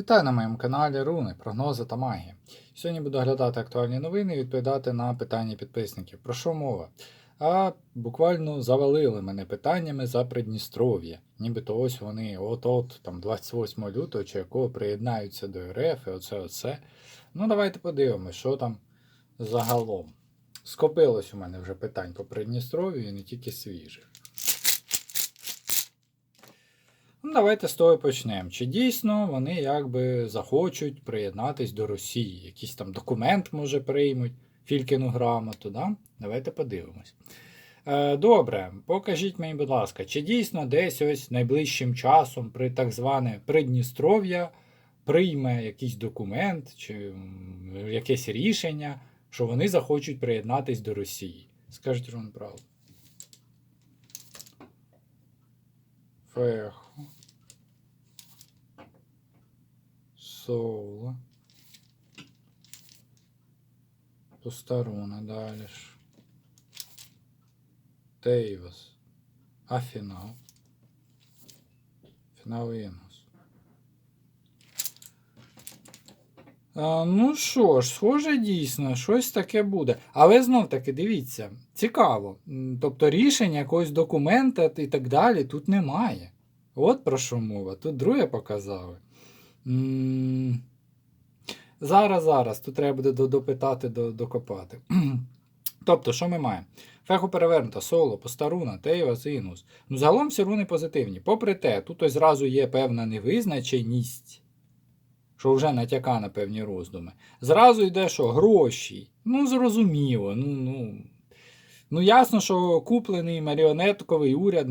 Вітаю на моєму каналі Руни, прогнози та магія. Сьогодні буду оглядати актуальні новини і відповідати на питання підписників. Про що мова? А буквально завалили мене питаннями за Придністров'я. Нібито ось вони от-от, там 28 лютого, чи якого приєднаються до РФ, і оце оце. Ну, давайте подивимось, що там загалом. Скопилось у мене вже питань по Придністров'ю і не тільки свіжих. Ну, давайте з того почнемо. Чи дійсно вони якби захочуть приєднатись до Росії? Якийсь там документ, може, приймуть, Фількіну грамоту, да? Давайте подивимось. Е, добре, покажіть мені, будь ласка, чи дійсно десь ось найближчим часом при так зване Придністров'я прийме якийсь документ чи якесь рішення, що вони захочуть приєднатись до Росії? Скажіть вам правду. Феху. Соло. Постаруна далі ж. Тейвас. А фінал. Фінал Інгус. А, ну що ж, схоже, дійсно, щось таке буде. Але знов таки, дивіться, цікаво. Тобто рішення якогось документа і так далі тут немає. От про що мова. Тут друге показали. Зараз, зараз, тут треба буде допитати, докопати. тобто, що ми маємо? Феху перевернута, соло, постаруна, Тейвас, Інгус. Ну, загалом всі руни позитивні. Попри те, тут ось зразу є певна невизначеність, що вже натяка на певні роздуми. Зразу йде, що гроші. Ну, зрозуміло. Ну, ну, ну ясно, що куплений маріонетковий уряд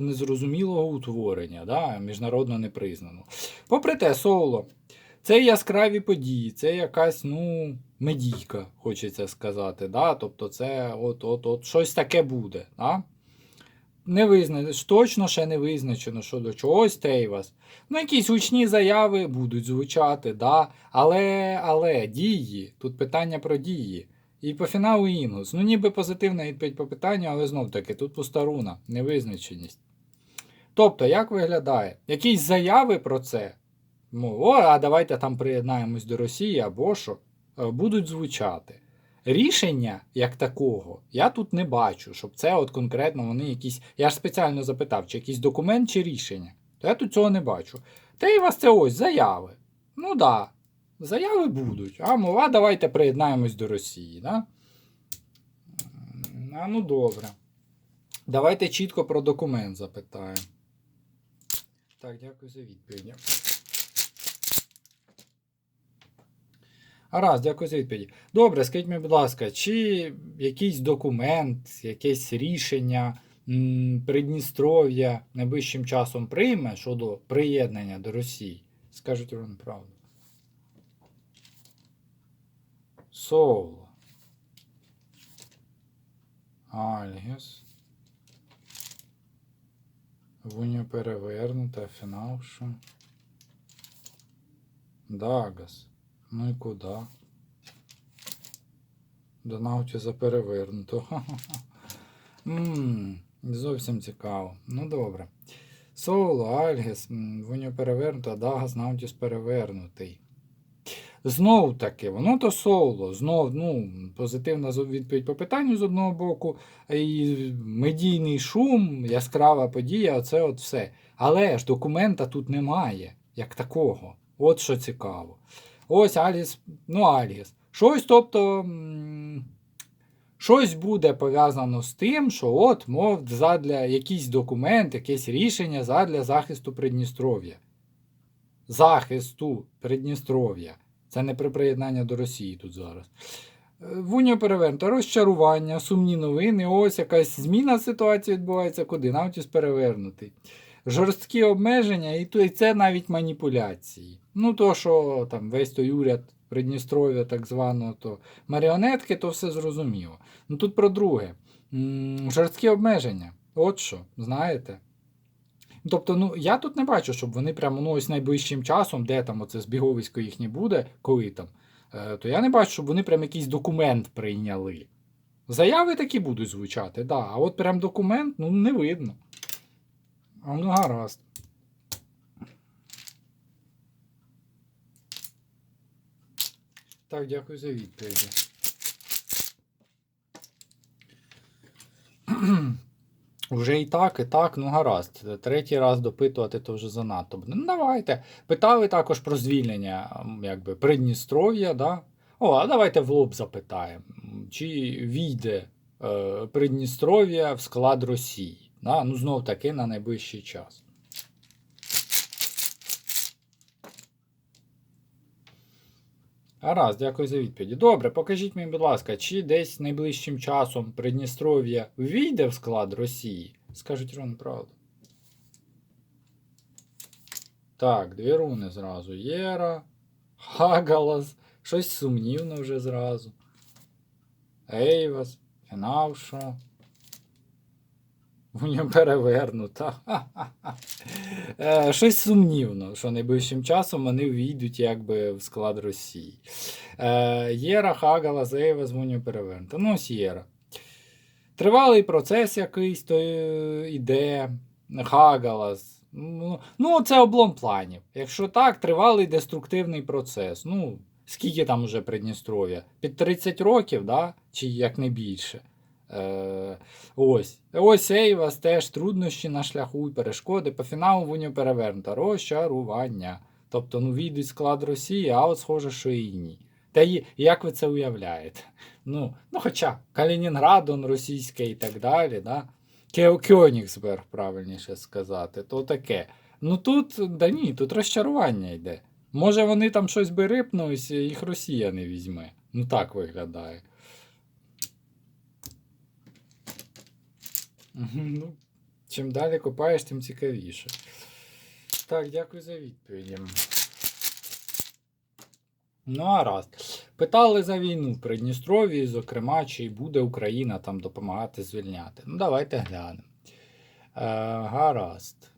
незрозумілого утворення, да, міжнародно непризнано. Попри те, соло. Це яскраві події, це якась, ну, медійка, хочеться сказати. Да? Тобто це от, от, от щось таке буде. Да? Не визна... Точно ще не визначено, що до чогось Тейвас. Ну, якісь гучні заяви будуть звучати, да? але, але дії, тут питання про дії. І по фіналу Інгус. Ну, ніби позитивна відповідь по питанню, але знов таки, тут пуста невизначеність. Тобто, як виглядає? Якісь заяви про це, ну, о, а давайте там приєднаємось до Росії або що, е, будуть звучати. Рішення як такого я тут не бачу, щоб це от конкретно вони якісь. Я ж спеціально запитав, чи якийсь документ чи рішення. То я тут цього не бачу. Та і вас це ось заяви. Ну да, заяви будуть. А мова, давайте приєднаємось до Росії. Да? А ну добре. Давайте чітко про документ запитаємо. Так, дякую за відповідь. Гаразд, дякую за відповіді. Добре, скажіть мені, будь ласка, чи якийсь документ, якесь рішення Придністров'я найближчим часом прийме щодо приєднання до Росії? Скажіть вам правду. Соло. Альгіс. Вуньо перевернута, фінал що? Дагас. Ну і куди? До Наутіса перевернуто. Зовсім цікаво. Ну добре. Соло, Альгіс, Вуньо перевернуто, а Дагас Наутіс перевернутий. Знов таки, воно то соло, знов, ну, позитивна відповідь по питанню з одного боку, і медійний шум, яскрава подія, оце от все. Але ж документа тут немає, як такого. От що цікаво. Ось Аліс, ну Аліс. Щось, тобто, щось буде пов'язано з тим, що от, мов, задля якийсь документ, якесь рішення задля захисту Придністров'я. Захисту Придністров'я. Це не при приєднання до Росії тут зараз. Е, Вуньо перевернуто, розчарування, сумні новини. Ось якась зміна ситуації відбувається, куди Наутіс перевернутий. Жорсткі обмеження, і, це навіть маніпуляції. Ну, то, що там весь той уряд Придністров'я, так званого, то маріонетки, то все зрозуміло. Ну тут про друге. Жорсткі обмеження. От що, знаєте? Тобто, ну я тут не бачу, щоб вони прямо ну, ось найближчим часом, де там оце збіговисько їхнє буде, коли там, е, то я не бачу, щоб вони прям якийсь документ прийняли. Заяви такі будуть звучати, да, а от прям документ ну, не видно. А ну гаразд. Так, дякую за відповіді. Вже і так, і так, ну гаразд. Третій раз допитувати то вже занадто. Ну, давайте. Питали також про звільнення якби, Придністров'я, да? О, а давайте в лоб запитаємо. Чи війде е, Придністров'я в склад Росії? Да? Ну, знов таки на найближчий час. Гаразд, дякую за відповіді. Добре, покажіть мені, будь ласка, чи десь найближчим часом Придністров'я війде в склад Росії? Скажіть Рон правду. Так, дві руни зразу. Єра, Хагалас, щось сумнівно вже зразу. Ейвас, Фінавша. У перевернута. Е, Щось сумнівно, що найближчим часом вони війдуть якби в склад Росії. Е, Єра, Хагала, Зеєва, з Муню перевернута. Ну, ось Єра. Тривалий процес якийсь то е, іде. Хагалас. Ну, ну, це облом планів. Якщо так, тривалий деструктивний процес. Ну, скільки там уже Придністров'я? Під 30 років, да? чи як не більше. Е, ось. Ось Ейвас теж труднощі на шляху і перешкоди. По фіналу вуню перевернута. Розчарування. Тобто, ну, війдуть склад Росії, а от схоже, що і ні. Та й як ви це уявляєте? Ну, ну хоча Калінінград, он російський і так далі, да? Кьонігсберг, правильніше сказати, то таке. Ну тут, да ні, тут розчарування йде. Може вони там щось би рипнулись, їх Росія не візьме. Ну так виглядає. Ну, чим далі копаєш, тим цікавіше. Так, дякую за відповіді. Ну, а раз. Питали за війну в Придністров'ї, зокрема, чи буде Україна там допомагати звільняти. Ну, давайте глянемо. Е, гаразд.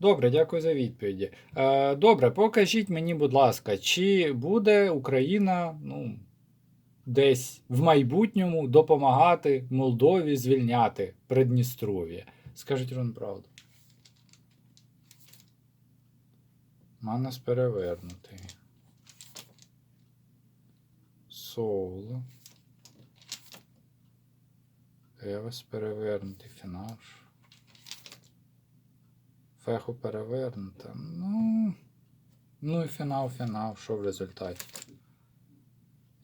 Добре, дякую за відповіді. Е, добре, покажіть мені, будь ласка, чи буде Україна, ну, десь в майбутньому допомагати Молдові звільняти Придністров'я? Скажіть вам правду. Манас перевернутий. Соло. Евес перевернутий. Фінаш. Феху перевернута. Ну. Ну і фінал, фінал. Що в результаті?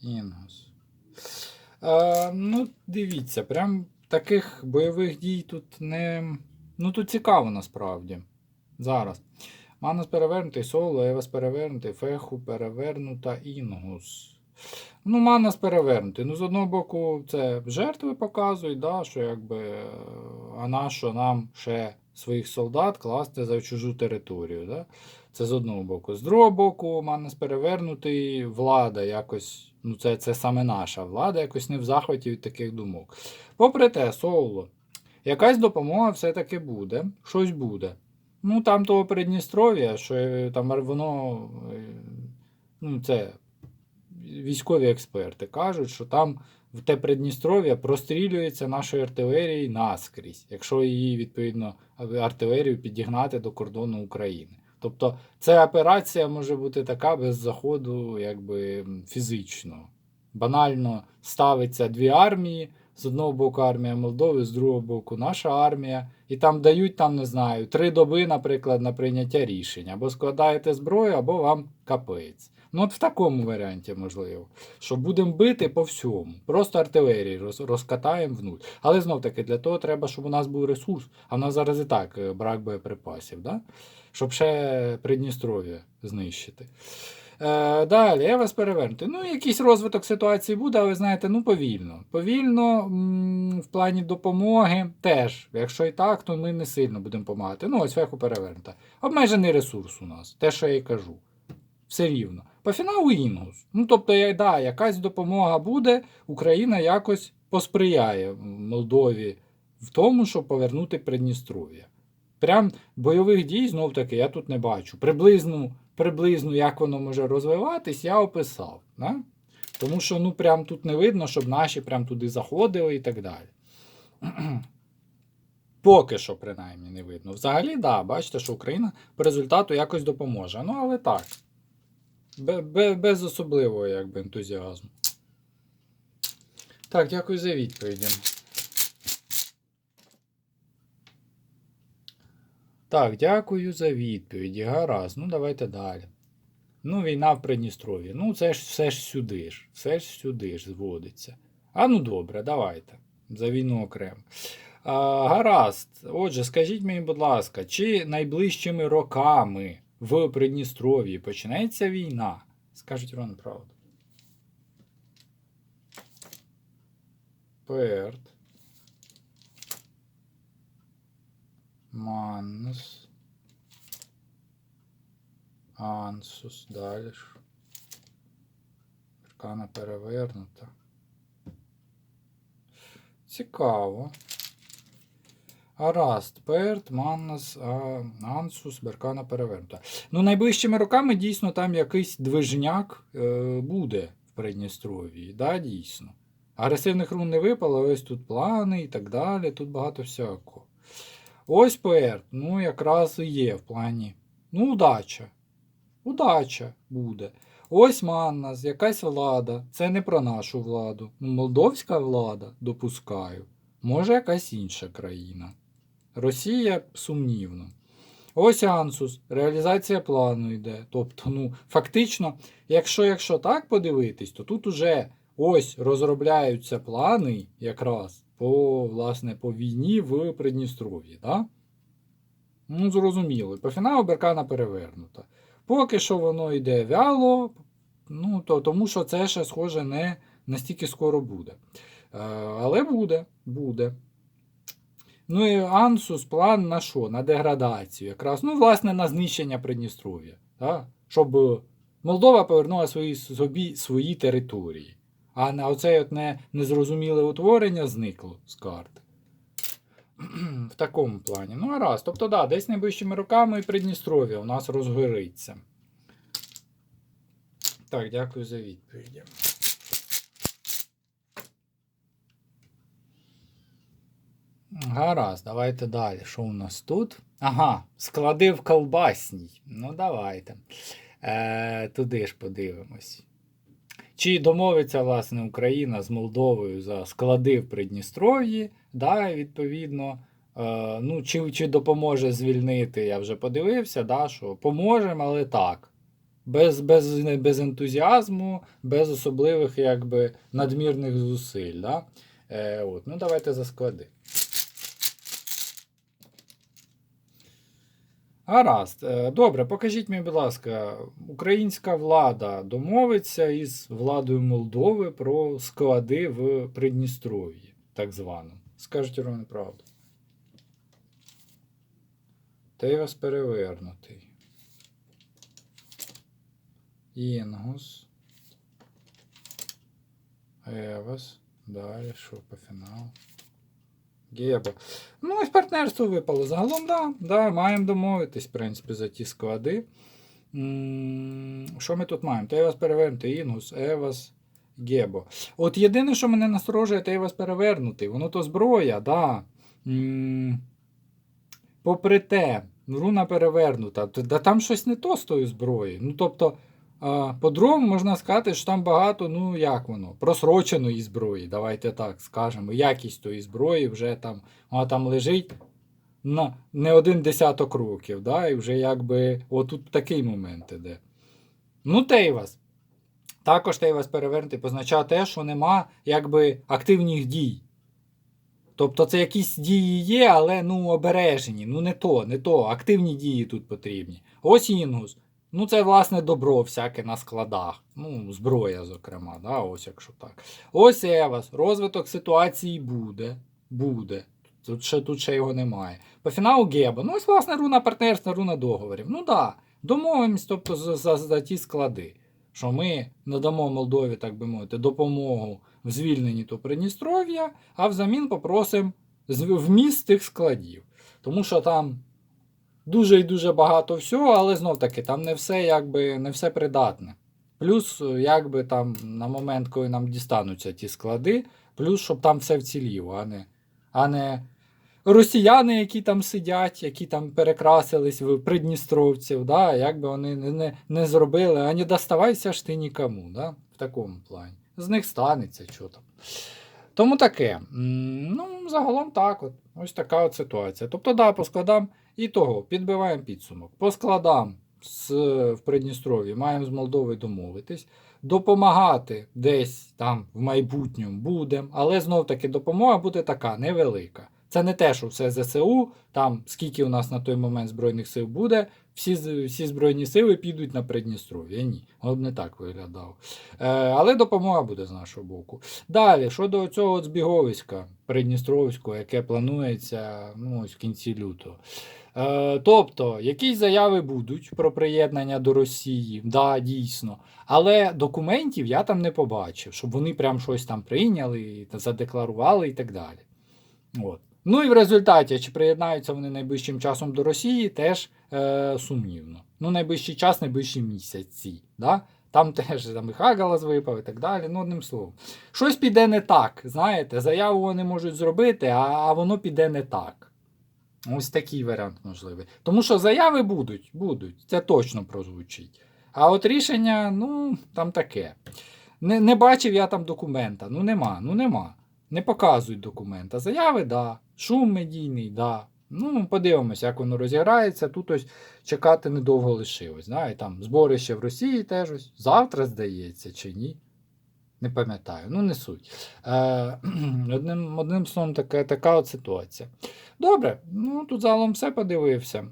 Інгус. Е, ну, дивіться, прям таких бойових дій тут не. Ну, тут цікаво насправді. Зараз. Манус перевернутий, соло, Евас перевернутий, феху перевернута, інгус. Ну, Манас перевернутий. Ну, з одного боку, це жертви показують, да, що якби. А на що нам ще своїх солдат класти за чужу територію. Да? Це з одного боку. З другого боку, Манас перевернутий, влада якось. Ну, це, це саме наша влада, якось не в захваті від таких думок. Попри те, Соуло, якась допомога все-таки буде, щось буде. Ну, там того Придністров'я, що е, там воно. е, Ну, це військові експерти кажуть, що там в те Придністров'я прострілюється нашою артилерією наскрізь, якщо її, відповідно, артилерію підігнати до кордону України. Тобто ця операція може бути така без заходу, якби фізично. Банально ставиться дві армії. З одного боку армія Молдови, з другого боку наша армія, і там дають, там, не знаю, три доби, наприклад, на прийняття рішень. Або складаєте зброю, або вам капець. Ну, от в такому варіанті можливо. Що будемо бити по всьому. Просто артилерії роз, розкатаємо в. Але знов таки для того треба, щоб у нас був ресурс, а в нас зараз і так е, брак боєприпасів, да? щоб ще Придністров'я знищити. Е, далі, я вас перевернути. Ну, якийсь розвиток ситуації буде, але знаєте, ну повільно. Повільно в плані допомоги теж. Якщо і так, то ми не сильно будемо допомагати. Ну, ось феху перевернута. Обмежений ресурс у нас, те, що я і кажу. Все рівно. По фіналу інгус. Ну, тобто, да, якась допомога буде, Україна якось посприяє Молдові в тому, щоб повернути Придністров'я. Прям бойових дій, знов таки, я тут не бачу. Приблизно, приблизно як воно може розвиватись, я описав. Да? Тому що ну, прям тут не видно, щоб наші прям туди заходили і так далі. Поки що, принаймні, не видно. Взагалі, да, бачите, що Україна по результату якось допоможе. Ну, але так. Бе- бе- без особливого якби, ентузіазму. Так, дякую за відповіді. Так, дякую за відповіді. Гаразд. Ну, давайте далі. Ну, війна в Придністров'ї. Ну, це ж все ж сюди ж. Все ж сюди ж зводиться. А ну добре, давайте. За війну окремо. А, гаразд. Отже, скажіть мені, будь ласка, чи найближчими роками в Придністров'ї почнеться війна? Скажіть Іван правду. Перт. Маннус. Ансус. Далі ж. Аркана перевернута. Цікаво. Араст, Перт, Маннас, Ансус, Беркана перевернута. Ну, найближчими роками дійсно там якийсь движняк е, буде в Придністров'ї. Да, дійсно. Агресивних рун не випало, ось тут плани і так далі. Тут багато всякого. Ось Перт, ну якраз і є в плані. Ну, удача. Удача буде. Ось Маннас, якась влада. Це не про нашу владу. Ну, Молдовська влада, допускаю. Може, якась інша країна. Росія сумнівно. Ось Ансус, реалізація плану йде. Тобто, ну, фактично, якщо, якщо так подивитись, то тут уже ось розробляються плани якраз по, власне, по війні в Придністров'ї. Да? Ну, зрозуміло. По фіналу Беркана перевернута. Поки що воно йде вяло, ну, то, тому що це ще, схоже, не настільки скоро буде. Е, але буде, буде. Ну і Ансус план на що? На деградацію. Якраз, ну, власне, на знищення Придністров'я. Да? Щоб Молдова повернула свої, собі свої території. А на оце от не, незрозуміле утворення зникло з карти. В такому плані. Ну, а раз. Тобто, да, десь найближчими роками і Придністров'я у нас розгориться. Так, дякую за відповіді. Гаразд, давайте далі. Що у нас тут? Ага, склади в колбасній. Ну, давайте. Е, туди ж подивимось. Чи домовиться, власне, Україна з Молдовою за склади в Придністров'ї? Да, відповідно. Е, ну, чи, чи допоможе звільнити, я вже подивився, да, що поможемо, але так. Без, без, без ентузіазму, без особливих якби, надмірних зусиль. Да? Е, от. Ну, давайте за склади. Гаразд. Е, Добре, покажіть мені, будь ласка, українська влада домовиться із владою Молдови про склади в Придністров'ї, так звано. Скажіть Романе правду. Тейвас перевернутий. Інгус. Евас. Далі, що по фіналу? Геба. Ну, ось партнерство випало. Загалом, да, да, маємо домовитись, в принципі, за ті склади. Що ми тут маємо? Тейвас перевернутий, Інгус, Евас, Гебо. От єдине, що мене насторожує, Тейвас перевернутий. Воно то зброя, да. Попри те, руна перевернута. Да там щось не то з тою зброєю. Ну, тобто, по-другому можна сказати, що там багато, ну як воно, просроченої зброї, давайте так скажемо. Якість тої зброї вже там, вона там лежить на не один десяток років, да, і вже якби отут такий момент іде. Ну, Тейвас. Також Тейвас перевернутий позначає те, що нема якби активних дій. Тобто це якісь дії є, але ну обережені. Ну не то, не то. Активні дії тут потрібні. Ось Інгус. Ну, це, власне, добро всяке на складах. Ну, зброя, зокрема, да, ось якщо так. Ось Евас. Розвиток ситуації буде. Буде. Тут ще, тут ще його немає. По фіналу Геба. Ну, ось, власне, руна партнерства, руна договорів. Ну так. Да. Домовимось, тобто, за, за, за ті склади. Що ми надамо Молдові, так би мовити, допомогу в звільненні то Придністров'я, а взамін попросимо вміст тих складів. Тому що там дуже і дуже багато всього, але знов таки там не все якби не все придатне. Плюс, е, якби там на момент, коли нам дістануться ті склади, плюс, щоб там все вціліло, а не, а не росіяни, які там сидять, які там перекрасились в придністровців, да, як би вони не, не, не зробили, а не доставайся ж ти нікому, да, в такому плані. З них станеться що там. Тому таке. Ну, загалом так. От. Ось така от ситуація. Тобто, да, по складам і того, підбиваємо підсумок. По складам з, в Придністров'ї маємо з Молдовою домовитись. Допомагати десь там в майбутньому будемо, але знов таки допомога буде така невелика. Це не те, що все ЗСУ, там скільки у нас на той момент Збройних сил буде, всі, всі Збройні сили підуть на Придністров'я. Ні, воно б не так виглядало. Е, але допомога буде з нашого боку. Далі, щодо цього збіговиська Придністровського, яке планується ну, ось в кінці лютого. Е, тобто, якісь заяви будуть про приєднання до Росії, да, дійсно. Але документів я там не побачив, щоб вони прям щось там прийняли, задекларували і так далі. От. Ну і в результаті, чи приєднаються вони найближчим часом до Росії, теж е, сумнівно. Ну, найближчий час, найближчі місяці. Да? Там теж там і Хагалас випав і так далі. Ну, одним словом. Щось піде не так. Знаєте, заяву вони можуть зробити, а, а воно піде не так. Ось такий варіант можливий. Тому що заяви будуть, будуть, це точно прозвучить. А от рішення, ну, там таке. Не, не бачив я там документа. Ну нема, ну нема. Не показують документа. Заяви, да. Шум медійний, да. Ну, подивимося, як воно розіграється. Тут ось чекати недовго лишилось. Да? І там зборище в Росії теж ось. Завтра, здається, чи ні. Не пам'ятаю, ну не суть. Е, одним, одним словом, така, така от ситуація. Добре, ну тут загалом все подивився.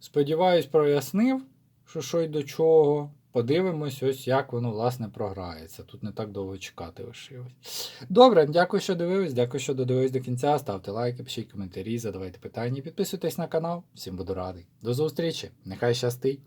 Сподіваюсь, прояснив, що що й до чого. Подивимось, ось як воно власне програється. Тут не так довго чекати лишилось. Добре, дякую, що дивились, дякую, що додивились до кінця. Ставте лайки, пишіть коментарі, задавайте питання, підписуйтесь на канал. Всім буду радий. До зустрічі! Нехай щастить!